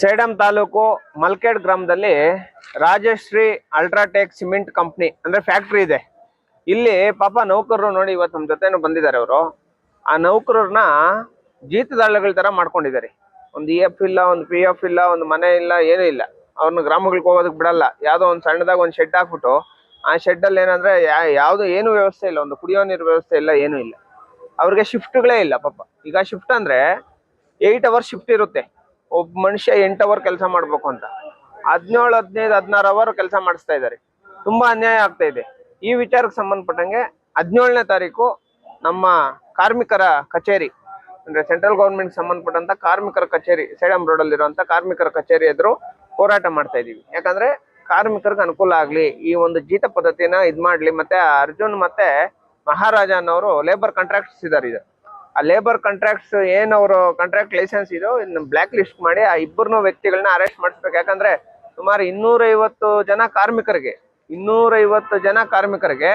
ಸೇಡಂ ತಾಲೂಕು ಮಲ್ಕೇಡ್ ಗ್ರಾಮದಲ್ಲಿ Rajashree UltraTech cement company ಅಂದ್ರೆ factory ಇದೆ. ಇಲ್ಲಿ ಪಾಪ ನೌಕರರು ನೋಡಿ ಇವತ್ತು ನಮ್ಮ ಜೊತೆನೂ ಬಂದಿದ್ದಾರೆ ಅವರು. ಆ ನೌಕರರನ್ನ ಜೀತದಾಳುಗಳ ತರ ಮಾಡ್ಕೊಂಡಿದ್ದಾರೆ. ಒಂದು ಇ ಎಫ್ ಇಲ್ಲ, ಒಂದು ಪಿ ಎಫ್ ಇಲ್ಲ, ಒಂದು ಮನೆ ಇಲ್ಲ, ಏನೂ ಇಲ್ಲ. ಅವ್ರನ್ನ ಗ್ರಾಮಗಳಿಗೆ ಹೋಗೋದಕ್ಕೆ ಬಿಡಲ್ಲ. ಯಾವುದೋ ಒಂದು ಸಣ್ಣದಾಗ ಒಂದು ಶೆಡ್ ಹಾಕ್ಬಿಟ್ಟು ಆ ಶೆಡ್ ಅಲ್ಲಿ ಏನಂದ್ರೆ ಯಾವ್ದು ಏನು ವ್ಯವಸ್ಥೆ ಇಲ್ಲ. ಒಂದು ಕುಡಿಯೋ ನೀರು ವ್ಯವಸ್ಥೆ ಇಲ್ಲ, ಏನೂ ಇಲ್ಲ. ಅವ್ರಿಗೆ ಶಿಫ್ಟ್ಗಳೇ ಇಲ್ಲ ಪಾಪ. ಈಗ ಶಿಫ್ಟ್ ಅಂದ್ರೆ ಏಯ್ಟ್ ಅವರ್ ಶಿಫ್ಟ್ ಇರುತ್ತೆ. ಒಬ್ಬ ಮನುಷ್ಯ ಎಂಟು ಅವರ್ ಕೆಲಸ ಮಾಡ್ಬೇಕು ಅಂತ. ಹದಿನೇಳು, ಹದಿನೈದು, ಹದಿನಾರು ಅವರ್ ಕೆಲಸ ಮಾಡಿಸ್ತಾ ಇದ್ದಾರೆ. ತುಂಬಾ ಅನ್ಯಾಯ ಆಗ್ತಾ ಇದೆ. ಈ ವಿಚಾರಕ್ಕೆ ಸಂಬಂಧಪಟ್ಟಂಗೆ ಹದಿನೇಳನೇ ತಾರೀಕು ನಮ್ಮ ಕಾರ್ಮಿಕರ ಕಚೇರಿ, ಅಂದ್ರೆ ಸೆಂಟ್ರಲ್ ಗೌರ್ಮೆಂಟ್ ಸಂಬಂಧಪಟ್ಟಂತ ಕಾರ್ಮಿಕರ ಕಚೇರಿ, ಸೇಡಂ ರೋಡ್ ಅಲ್ಲಿ ಇರುವಂತ ಕಾರ್ಮಿಕರ ಕಚೇರಿ ಎದುರು ಹೋರಾಟ ಮಾಡ್ತಾ ಇದೀವಿ ಯಾಕಂದ್ರೆ ಕಾರ್ಮಿಕರಿಗೆ ಅನುಕೂಲ ಆಗ್ಲಿ, ಈ ಒಂದು ಜೀತ ಪದ್ಧತಿನ ಇದ್ ಮಾಡ್ಲಿ, ಮತ್ತೆ ಅರ್ಜುನ್ ಮತ್ತೆ ಮಹಾರಾಜ ಅನ್ನೋರು ಲೇಬರ್ ಕಾಂಟ್ರಾಕ್ಟ್ಸ್ ಇದಾರೆ ಇದು ಆ ಲೇಬರ್ ಕಾಂಟ್ರಾಕ್ಟ್ಸ್ ಏನ್ ಅವರು ಕಾಂಟ್ರಾಕ್ಟ್ ಲೈಸೆನ್ಸ್ ಇದೋ ಬ್ಲಾಕ್ ಲಿಸ್ಟ್ ಮಾಡಿ ಆ ಇಬ್ಬರು ವ್ಯಕ್ತಿಗಳನ್ನ ಅರೆಸ್ಟ್ ಮಾಡಿಸ್ಬೇಕು. ಯಾಕಂದ್ರೆ ಸುಮಾರು ಇನ್ನೂರೈವತ್ತು ಜನ ಕಾರ್ಮಿಕರಿಗೆ, ಇನ್ನೂರೈವತ್ತು ಜನ ಕಾರ್ಮಿಕರಿಗೆ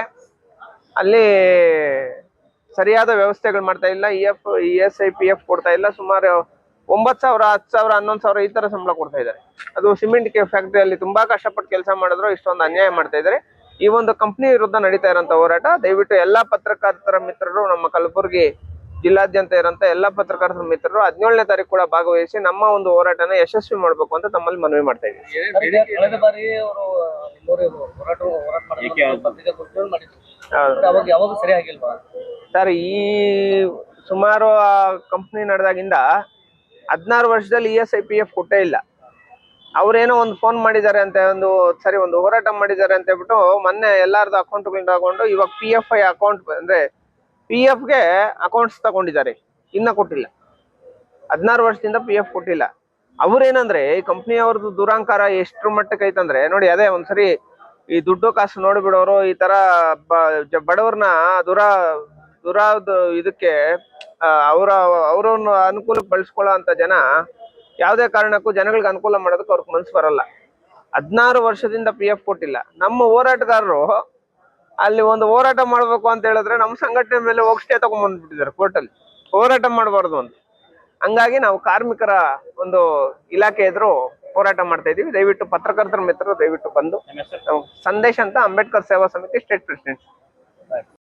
ಅಲ್ಲಿ ಸರಿಯಾದ ವ್ಯವಸ್ಥೆಗಳು ಮಾಡ್ತಾ ಇಲ್ಲ. E F E S I P F ಕೊಡ್ತಾ ಇಲ್ಲ. ಸುಮಾರು ಒಂಬತ್ತು ಸಾವಿರ, ಹತ್ತು ಸಾವಿರ, ಹನ್ನೊಂದು ಸಾವಿರ ಈ ತರ ಸಂಬಳ ಕೊಡ್ತಾ ಇದ್ದಾರೆ. ಅದು ಸಿಮೆಂಟ್ ಫ್ಯಾಕ್ಟ್ರಿಯಲ್ಲಿ ತುಂಬಾ ಕಷ್ಟಪಟ್ಟು ಕೆಲಸ ಮಾಡಿದ್ರು, ಇಷ್ಟೊಂದು ಅನ್ಯಾಯ ಮಾಡ್ತಾ ಇದ್ದಾರೆ. ಈ ಒಂದು ಕಂಪ್ನಿ ವಿರುದ್ಧ ನಡೀತಾ ಇರೋಂಥ ಹೋರಾಟ, ದಯವಿಟ್ಟು ಎಲ್ಲಾ ಪತ್ರಕರ್ತರ ಮಿತ್ರರು ನಮ್ಮ ಕಲಬುರಗಿ ಜಿಲ್ಲಾದ್ಯಂತ ಇರುವಂತಹ ಎಲ್ಲಾ ಪತ್ರಕರ್ತರ ಮಿತ್ರರು ಹದಿನೇಳನೇ ತಾರೀಕು ಕೂಡ ಭಾಗವಹಿಸಿ ನಮ್ಮ ಒಂದು ಹೋರಾಟನ ಯಶಸ್ವಿ ಮಾಡಬೇಕು ಅಂತ ತಮ್ಮಲ್ಲಿ ಮನವಿ ಮಾಡ್ತಾ ಇದ್ದೀವಿ. ಸರಿ ಆಗಿಲ್ವಾ? ಸರ್ ಈ ಸುಮಾರು ಆ ಕಂಪ್ನಿ ನಡೆದಾಗಿಂದ ಹದಿನಾರು ವರ್ಷದಲ್ಲಿ E S I P F ಕೊಟ್ಟೇ ಇಲ್ಲ. ಅವ್ರೇನೋ ಒಂದು ಫೋನ್ ಮಾಡಿದ್ದಾರೆ ಅಂತ ಒಂದು ಸರಿ ಒಂದು ಹೋರಾಟ ಮಾಡಿದ್ದಾರೆ ಅಂತ ಹೇಳ್ಬಿಟ್ಟು ಮೊನ್ನೆ ಎಲ್ಲಾರ್ದು ಅಕೌಂಟ್ಗಳನ್ನ ತಗೊಂಡು ಇವಾಗ ಪಿ ಎಫ್ ಐ ಅಕೌಂಟ್ ಅಂದ್ರೆ ಪಿ ಎಫ್ಗೆ ಅಕೌಂಟ್ಸ್ ತಗೊಂಡಿದ್ದಾರೆ. ಇನ್ನ ಕೊಟ್ಟಿಲ್ಲ. ಹದಿನಾರು ವರ್ಷದಿಂದ ಪಿ ಎಫ್ ಕೊಟ್ಟಿಲ್ಲ. ಅವ್ರೇನಂದ್ರೆ, ಈ ಕಂಪ್ನಿ ಅವ್ರದ್ದು ದುರಾಂಕಾರ ಎಷ್ಟ್ರ ಮಟ್ಟಕ್ಕೆ ಐತಂದ್ರೆ, ನೋಡಿ ಅದೇ ಒಂದ್ಸರಿ ಈ ದುಡ್ಡು ಕಾಸು ನೋಡಿಬಿಡೋರು ಈ ತರ ಬಡವ್ರನ್ನ ದುರ, ದುರಾದ ಇದಕ್ಕೆ ಅವರ, ಅವ್ರನ್ನ ಅನುಕೂಲಕ್ಕೆ ಬಳಸ್ಕೊಳ್ಳೋ ಅಂತ ಜನ ಯಾವುದೇ ಕಾರಣಕ್ಕೂ ಜನಗಳಿಗೆ ಅನುಕೂಲ ಮಾಡೋದಕ್ಕೆ ಅವ್ರಿಗೆ ಮನ್ಸು ಬರಲ್ಲ. ಹದಿನಾರು ವರ್ಷದಿಂದ ಪಿ ಎಫ್ ಕೊಟ್ಟಿಲ್ಲ. ನಮ್ಮ ಹೋರಾಟಗಾರರು ಅಲ್ಲಿ ಒಂದು ಹೋರಾಟ ಮಾಡ್ಬೇಕು ಅಂತ ಹೇಳಿದ್ರೆ ನಮ್ಮ ಸಂಘಟನೆ ಮೇಲೆ ಹೋಗಿ ಸ್ಟೇ ತಗೊಂಡ್ಬಂದ್ಬಿಟ್ಟಿದ್ದಾರೆ ಕೋರ್ಟಲ್ಲಿ ಹೋರಾಟ ಮಾಡಬಾರ್ದು ಅಂತ. ಹಂಗಾಗಿ ನಾವು ಕಾರ್ಮಿಕರ ಒಂದು ಇಲಾಖೆ ಎದುರು ಹೋರಾಟ ಮಾಡ್ತಾ ಇದೀವಿ ದಯವಿಟ್ಟು ಪತ್ರಕರ್ತರ ಮಿತ್ರರು ದಯವಿಟ್ಟು ಬಂದು ಸಂದೇಶ ಸಂದೇಶ್ ಅಂತ ಅಂಬೇಡ್ಕರ್ ಸೇವಾ ಸಮಿತಿ ಸ್ಟೇಟ್ ಪ್ರೆಸಿಡೆಂಟ್